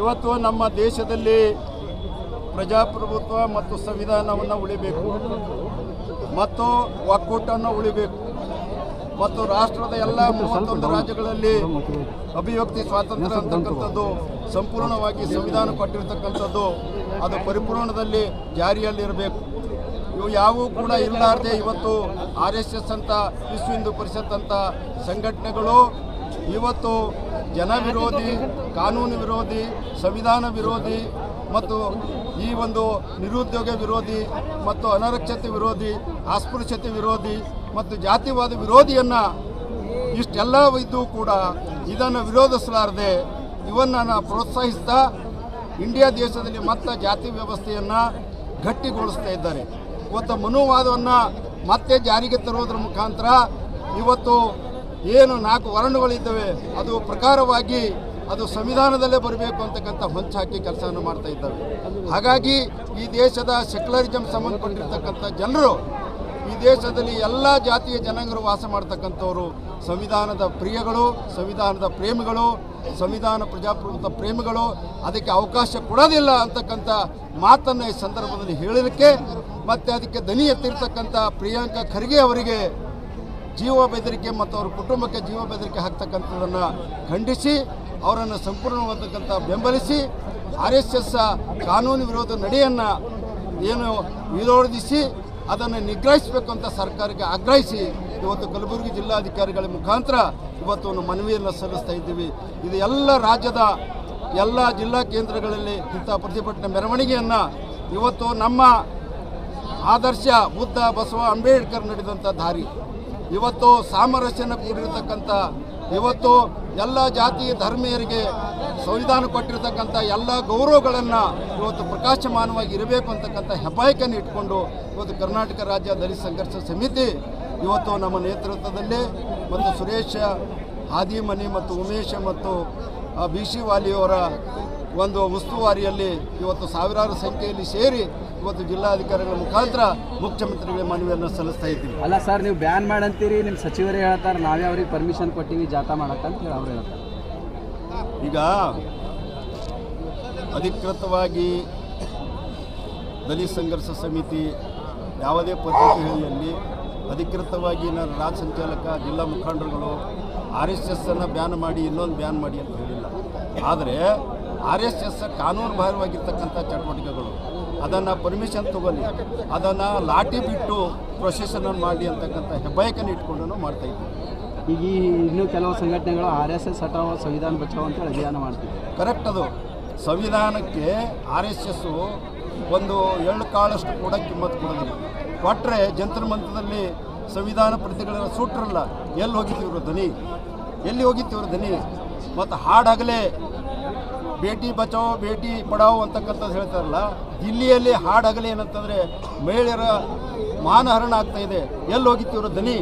ಇವತ್ತು ನಮ್ಮ ದೇಶದಲ್ಲಿ ಪ್ರಜಾಪ್ರಭುತ್ವ ಮತ್ತು ಸಂವಿಧಾನವನ್ನು ಉಳಿಬೇಕು ಮತ್ತು ಒಕ್ಕೂಟವನ್ನು ಉಳಿಬೇಕು ಮತ್ತು ರಾಷ್ಟ್ರದ ಎಲ್ಲ ಮೂವತ್ತೊಂದು ರಾಜ್ಯಗಳಲ್ಲಿ ಅಭಿವ್ಯಕ್ತಿ ಸ್ವಾತಂತ್ರ್ಯ ಅಂತಕ್ಕಂಥದ್ದು, ಸಂಪೂರ್ಣವಾಗಿ ಸಂವಿಧಾನ ಕೊಟ್ಟಿರ್ತಕ್ಕಂಥದ್ದು, ಅದು ಪರಿಪೂರ್ಣದಲ್ಲಿ ಜಾರಿಯಲ್ಲಿರಬೇಕು. ಇವು ಯಾವೂ ಕೂಡ ಇಲ್ಲಾರ್ದೆ ಇವತ್ತು ಆರ್ ಎಸ್ ಎಸ್ ಅಂತ, ವಿಶ್ವ ಹಿಂದೂ ಪರಿಷತ್ ಅಂತ ಸಂಘಟನೆಗಳು ಇವತ್ತು ಜನ ವಿರೋಧಿ ಕಾನೂನು ವಿರೋಧಿ, ಸಂವಿಧಾನ ವಿರೋಧಿ ಮತ್ತು ಈ ಒಂದು ನಿರುದ್ಯೋಗ ವಿರೋಧಿ ಮತ್ತು ಅನರಕ್ಷತೆ ವಿರೋಧಿ, ಅಸ್ಪೃಶ್ಯತೆ ವಿರೋಧಿ ಮತ್ತು ಜಾತಿವಾದ ವಿರೋಧಿಯನ್ನು ಇಷ್ಟೆಲ್ಲ ಇದ್ದು ಕೂಡ ಇದನ್ನು ವಿರೋಧಿಸಲಾರದೆ ಇವನ್ನು ಪ್ರೋತ್ಸಾಹಿಸ್ತಾ ಇಂಡಿಯಾ ದೇಶದಲ್ಲಿ ಮತ್ತೆ ಜಾತಿ ವ್ಯವಸ್ಥೆಯನ್ನು ಗಟ್ಟಿಗೊಳಿಸ್ತಾ ಇದ್ದಾರೆ. ಇವತ್ತು ಮನುವಾದವನ್ನು ಮತ್ತೆ ಜಾರಿಗೆ ತರೋದ್ರ ಮುಖಾಂತರ ಇವತ್ತು ಏನು ನಾಲ್ಕು ವರ್ಣಗಳಿದ್ದಾವೆ ಅದು ಪ್ರಕಾರವಾಗಿ ಅದು ಸಂವಿಧಾನದಲ್ಲೇ ಬರಬೇಕು ಅಂತಕ್ಕಂಥ ಹೊಂಚಾಕಿ ಕೆಲಸವನ್ನು ಮಾಡ್ತಾ ಇದ್ದಾವೆ. ಹಾಗಾಗಿ ಈ ದೇಶದ ಸೆಕ್ಯುಲರಿಸಮ್ ಸಂಬಂಧಪಟ್ಟಿರ್ತಕ್ಕಂಥ ಜನರು, ಈ ದೇಶದಲ್ಲಿ ಎಲ್ಲ ಜಾತಿಯ ಜನಾಂಗರು ವಾಸ ಮಾಡ್ತಕ್ಕಂಥವರು, ಸಂವಿಧಾನದ ಪ್ರಿಯಗಳು, ಸಂವಿಧಾನದ ಪ್ರೇಮಿಗಳು, ಸಂವಿಧಾನ ಪ್ರಜಾಪ್ರಭುತ್ವ ಪ್ರೇಮಿಗಳು, ಅದಕ್ಕೆ ಅವಕಾಶ ಕೊಡೋದಿಲ್ಲ ಅಂತಕ್ಕಂಥ ಮಾತನ್ನು ಈ ಸಂದರ್ಭದಲ್ಲಿ ಹೇಳಲಿಕ್ಕೆ ಮತ್ತು ಅದಕ್ಕೆ ದನಿ ಎತ್ತಿರ್ತಕ್ಕಂಥ ಪ್ರಿಯಾಂಕಾ ಖರ್ಗೆ ಅವರಿಗೆ ಜೀವ ಬೆದರಿಕೆ ಮತ್ತು ಅವ್ರ ಕುಟುಂಬಕ್ಕೆ ಜೀವ ಬೆದರಿಕೆ ಹಾಕ್ತಕ್ಕಂಥದ್ದನ್ನು ಖಂಡಿಸಿ, ಅವರನ್ನು ಸಂಪೂರ್ಣವಾದಕ್ಕಂಥ ಬೆಂಬಲಿಸಿ, ಆರ್ ಎಸ್ ಎಸ್ ಕಾನೂನು ವಿರೋಧ ನಡೆಯನ್ನು ಏನು ವಿರೋಧಿಸಿ, ಅದನ್ನು ನಿಗ್ರಹಿಸಬೇಕು ಅಂತ ಸರ್ಕಾರಕ್ಕೆ ಆಗ್ರಹಿಸಿ, ಇವತ್ತು ಕಲಬುರಗಿ ಜಿಲ್ಲಾಧಿಕಾರಿಗಳ ಮುಖಾಂತರ ಇವತ್ತು ಒಂದು ಮನವಿಯನ್ನು ಸಲ್ಲಿಸ್ತಾ ಇದ್ದೀವಿ. ಇದು ಎಲ್ಲ ರಾಜ್ಯದ ಎಲ್ಲ ಜಿಲ್ಲಾ ಕೇಂದ್ರಗಳಲ್ಲಿ ಇಂಥ ಪ್ರತಿಭಟನೆ ಮೆರವಣಿಗೆಯನ್ನು ಇವತ್ತು ನಮ್ಮ ಆದರ್ಶ ಬುದ್ಧ ಬಸವ ಅಂಬೇಡ್ಕರ್ ನಡೆದಂಥ ದಾರಿ. ಇವತ್ತು ಸಾಮರಸ್ಯನ ಕೂಡಿರತಕ್ಕಂಥ, ಇವತ್ತು ಎಲ್ಲ ಜಾತಿ ಧರ್ಮೀಯರಿಗೆ ಸಂವಿಧಾನ ಕೊಟ್ಟಿರತಕ್ಕಂಥ ಎಲ್ಲ ಗೌರವಗಳನ್ನು ಇವತ್ತು ಪ್ರಕಾಶಮಾನವಾಗಿ ಇರಬೇಕು ಅಂತಕ್ಕಂಥ ಹೆಬ್ಬಾಯಕನ್ನು ಇಟ್ಕೊಂಡು ಇವತ್ತು ಕರ್ನಾಟಕ ರಾಜ್ಯ ದಲಿತ ಸಂಘರ್ಷ ಸಮಿತಿ ಇವತ್ತು ನಮ್ಮ ನೇತೃತ್ವದಲ್ಲಿ ಮತ್ತು ಸುರೇಶ, ಹಾದಿಮನಿ ಮತ್ತು ಉಮೇಶ ಮತ್ತು ಬಿ ಸಿ ವಾಲಿಯವರ ಒಂದು ಉಸ್ತುವಾರಿಯಲ್ಲಿ ಇವತ್ತು ಸಾವಿರಾರು ಸಂಖ್ಯೆಯಲ್ಲಿ ಸೇರಿ ಇವತ್ತು ಜಿಲ್ಲಾಧಿಕಾರಿಗಳ ಮುಖಾಂತರ ಮುಖ್ಯಮಂತ್ರಿಗಳಿಗೆ ಮನವಿಯನ್ನು ಸಲ್ಲಿಸ್ತಾ ಇದ್ದೀವಿ. ಅಲ್ಲ ಸರ್ ನೀವು ಬ್ಯಾನ್ ಮಾಡಂತೀರಿ ನಿಮ್ಮ ಸಚಿವರೇ ಹೇಳ್ತಾರೆ ನಾವೇ ಅವ್ರಿಗೆ ಪರ್ಮಿಷನ್ ಕೊಟ್ಟಿವಿ ಜಾಥಾ ಮಾಡಕ್ಕಂತ ಹೇಳಿ ಅವ್ರು ಹೇಳ್ತಾರೆ. ಈಗ ಅಧಿಕೃತವಾಗಿ ದಲಿತ ಸಂಘರ್ಷ ಸಮಿತಿ ಯಾವುದೇ ಪತ್ರಿಕೆಯಲ್ಲಿ ಅಧಿಕೃತವಾಗಿ ನಾನು ರಾಜ್ಯ ಸಂಚಾಲಕ ಜಿಲ್ಲಾ ಮುಖಂಡರುಗಳು ಆರ್ ಎಸ್ ಎಸ್ಸನ್ನು ಬ್ಯಾನ್ ಮಾಡಿ ಇನ್ನೊಂದು ಬ್ಯಾನ್ ಮಾಡಿ ಅಂತ ಹೇಳಿಲ್ಲ. ಆದರೆ ಆರ್ ಎಸ್ ಎಸ್ ಕಾನೂನು ಬಾಹಿರವಾಗಿರ್ತಕ್ಕಂಥ ಚಟುವಟಿಕೆಗಳು ಅದನ್ನು ಪರ್ಮಿಷನ್ ತಗೊಳ್ಳಿ ಅದನ್ನು ಲಾಠಿ ಬಿಟ್ಟು ಪ್ರೊಸೆಷನನ್ನು ಮಾಡಿ ಅಂತಕ್ಕಂಥ ಹೆಬ್ಬಾಯಕನ್ನು ಇಟ್ಕೊಂಡು ಮಾಡ್ತಾ ಇದ್ದೀವಿ. ಈಗ ಈ ಇನ್ನೂ ಕೆಲವು ಸಂಘಟನೆಗಳು ಆರ್ ಎಸ್ ಎಸ್ ಹಟಾವ್ ಸಂವಿಧಾನ ಬಚಾವೋ ಅಂತ ಅಭಿಯಾನ ಮಾಡ್ತೀವಿ ಕರೆಕ್ಟ್ ಅದು. ಸಂವಿಧಾನಕ್ಕೆ ಆರ್ ಎಸ್ ಎಸ್ಸು ಒಂದು ಎಳ್ಳು ಕಾಳಷ್ಟು ಕೂಡ ಕಿಮ್ಮತ್ತು ಕೊಡೋದಿಲ್ಲ. ಕೊಟ್ಟರೆ ಜಂತರ ಮಂತ್ರದಲ್ಲಿ ಸಂವಿಧಾನ ಪ್ರತಿಗಳನ್ನ ಸುಟ್ರಲ್ಲ ಎಲ್ಲಿ ಹೋಗಿತ್ತು ಇವರು ಧ್ವನಿ? ಎಲ್ಲಿ ಹೋಗಿತ್ತು ಇವರು ಧ್ವನಿ? ಮತ್ತು ಹಾಡಾಗಲೇ ಬೇಟಿ ಬಚಾವೋ, ಬೇಟಿ ಪಡಾವೋ ಅಂತಕ್ಕಂಥದ್ದು ಹೇಳ್ತಾರಲ್ಲ, ದಿಲ್ಲಿಯಲ್ಲಿ ಹಾಡಾಗಲಿ ಏನಂತಂದರೆ ಮಹಿಳೆಯರ ಮಾನಹರಣ ಆಗ್ತಾ ಇದೆ. ಎಲ್ಲಿ ಇವರು ಧ್ವನಿ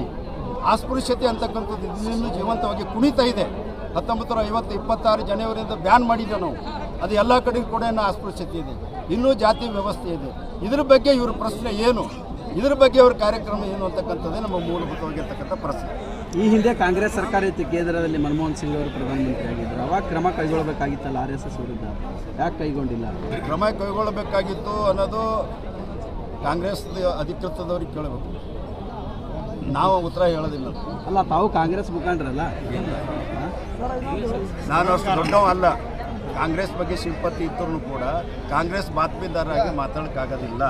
ಅಸ್ಪೃಶ್ಯತೆ ಅಂತಕ್ಕಂಥದ್ದು ಇನ್ನೂ ಜೀವಂತವಾಗಿ ಕುಣಿತಾ ಇದೆ. ಹತ್ತೊಂಬತ್ತು ನೂರ ಐವತ್ತು ಇಪ್ಪತ್ತಾರು ಜನವರಿಯಿಂದ ಬ್ಯಾನ್ ಮಾಡಿದ್ದೆ ನಾವು. ಅದು ಎಲ್ಲ ಕಡೆ ಕೂಡ ಅಸ್ಪೃಶ್ಯತೆ ಇದೆ. ಇನ್ನೂ ಜಾತಿ ವ್ಯವಸ್ಥೆ ಇದೆ. ಇದ್ರ ಬಗ್ಗೆ ಇವ್ರ ಪ್ರಶ್ನೆ ಏನು? ಇದ್ರ ಬಗ್ಗೆ ಅವ್ರ ಕಾರ್ಯಕ್ರಮ ಏನು ಅಂತಕ್ಕಂಥದ್ದೇ ನಮ್ಮ ಮೂಲಭೂತವಾಗಿರ್ತಕ್ಕಂಥ ಪ್ರಶ್ನೆ. ಈ ಹಿಂದೆ ಕಾಂಗ್ರೆಸ್ ಸರ್ಕಾರ ಇತ್ತು. ಕೇಂದ್ರದಲ್ಲಿ ಮನಮೋಹನ್ ಸಿಂಗ್ ಅವರು ಪ್ರಧಾನಮಂತ್ರಿ ಆಗಿದ್ದರು ಅವಾಗ ಕ್ರಮ ಕೈಗೊಳ್ಳಬೇಕಾಗಿತ್ತಲ್ಲ ಆರ್ ಎಸ್ ಎಸ್ ವಿರುದ್ಧ. ಯಾಕೆ ಕೈಗೊಂಡಿಲ್ಲ? ಕ್ರಮ ಕೈಗೊಳ್ಳಬೇಕಾಗಿತ್ತು ಅನ್ನೋದು ಕಾಂಗ್ರೆಸ್ ಅಧಿಕೃತದವ್ರಿಗೆ ಕೇಳಬೇಕು. ನಾವು ಉತ್ತರ ಹೇಳೋದಿಲ್ಲ. ಅಲ್ಲ ತಾವು ಕಾಂಗ್ರೆಸ್ ಮುಖಂಡರಲ್ಲ. ನಾನು ಅಷ್ಟು ದೊಡ್ಡವ ಅಲ್ಲ. ಕಾಂಗ್ರೆಸ್ ಬಗ್ಗೆ ಸಿಂಪತಿ ಇದ್ರೂ ಕೂಡ ಕಾಂಗ್ರೆಸ್ ಬಾತ್ಮೀದಾರಾಗಿ ಮಾತಾಡೋಕ್ಕಾಗೋದಿಲ್ಲ.